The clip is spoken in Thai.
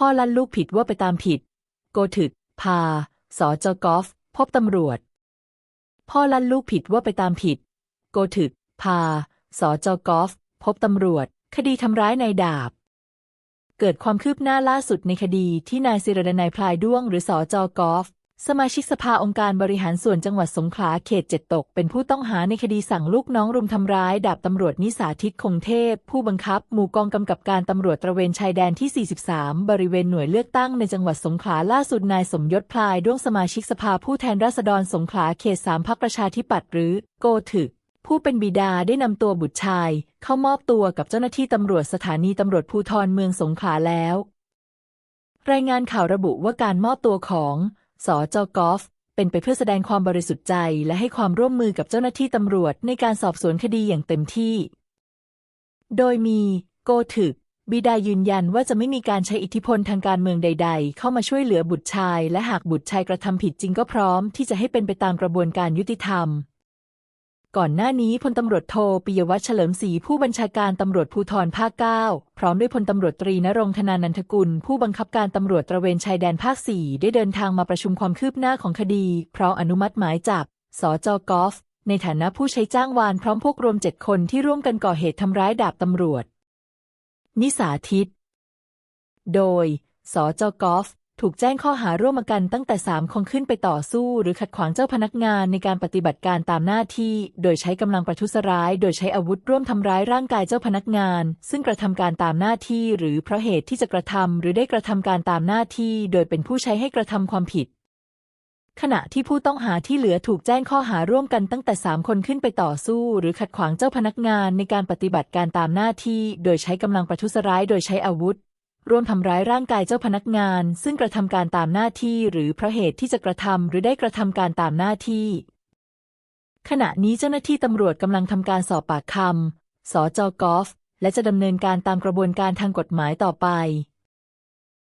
พ่อลั่นลูกผิดว่าไปตามผิด โกถึก พา สอจกอฟ พบตำรวจ พ่อลั่นลูกผิดว่าไปตามผิด โกถึก พา สอจกอฟ พบตำรวจ คดีทำร้ายนายดาบ เกิดความคืบหน้าล่าสุดในคดีที่นายศิรดนัยพลายด้วงหรือสอจกอฟ สมาชิกสภาองค์การบริหารส่วนจังหวัดสงขลาเขตเจ็ดตก เป็นผู้ต้องหาในคดีสั่งลูกน้องรุมทำร้าย ดาบตำรวจนิสาทิตคงเทพ ผู้บังคับ หมู่กองกำกับการตำรวจตระเวนชายแดนที่ 43 บริเวณหน่วยเลือกตั้งในจังหวัดสงขลาล่าสุดนายสมยศพลายด้วงสมาชิกสภาผู้แทนราษฎรสงขลาเขตสามพักประชาธิปัตย์หรือ โกถึกผู้เป็นบิดาได้นำตัวบุตรชาย เข้ามอบตัวกับเจ้าหน้าที่ตำรวจสถานีตำรวจภูธรเมืองสงขลาแล้ว รายงานข่าวระบุว่าการมอบตัวของ สจกอฟเป็นไปเพื่อแสดงความบริสุทธิ์ใจ และให้ความร่วมมือกับเจ้าหน้าที่ตำรวจในการสอบสวนคดีอย่างเต็มที่ โดยมี โกถึก บิดายืนยันว่าจะไม่มีการใช้อิทธิพลทางการเมืองใด ๆ เข้ามาช่วยเหลือบุตรชาย และหากบุตรชายกระทำผิดจริงก็พร้อมที่จะให้เป็นไปตามกระบวนการยุติธรรม ก่อนหน้านี้พลตำรวจโทปิยวัฒน์เฉลิมศรีผู้บัญชาการตำรวจภูธรภาค9 พร้อมด้วยพลตำรวจตรีนรงค์ธนานันทกุล ผู้บังคับการตำรวจตระเวนชายแดนภาค 4 ได้เดินทางมาประชุมความคืบหน้าของคดี พร้อมอนุมัติหมายจับ สจกอฟ ในฐานะผู้ใช้จ้างวานพร้อมพวกรวมเจ็ดคนที่ร่วมกันก่อเหตุทำร้ายดาบตำรวจ นิสาทิต โดย สจกอฟ ถูกแจ้งข้อหาร่วมกันตั้งแต่ 3 คนขึ้นไปต่อสู้ หรือขัดขวางเจ้าพนักงานในการปฏิบัติการตามหน้าที่ โดยใช้กำลังประทุษร้าย โดยใช้อาวุธร่วมทำร้ายร่างกายเจ้าพนักงาน ซึ่งกระทำการตามหน้าที่ หรือเพราะเหตุที่จะกระทำหรือได้กระทำการตามหน้าที่ โดยเป็นผู้ใช้ให้กระทำความผิด ขณะที่ผู้ต้องหาที่เหลือถูกแจ้งข้อหาร่วมกันตั้งแต่ 3 คนขึ้นไปต่อสู้ หรือขัดขวางเจ้าพนักงานในการปฏิบัติการตามหน้าที่ โดยใช้กำลังประทุษร้าย โดยใช้อาวุธ ร่วมทำร้ายร่างกายเจ้าพนักงาน ซึ่งกระทำการตามหน้าที่หรือเพราะเหตุที่จะกระทำหรือได้กระทำการตามหน้าที่ ขณะนี้เจ้าหน้าที่ตำรวจกำลังทำการสอบปากคำสจกอฟ และจะดำเนินการตามกระบวนการทางกฎหมายต่อไป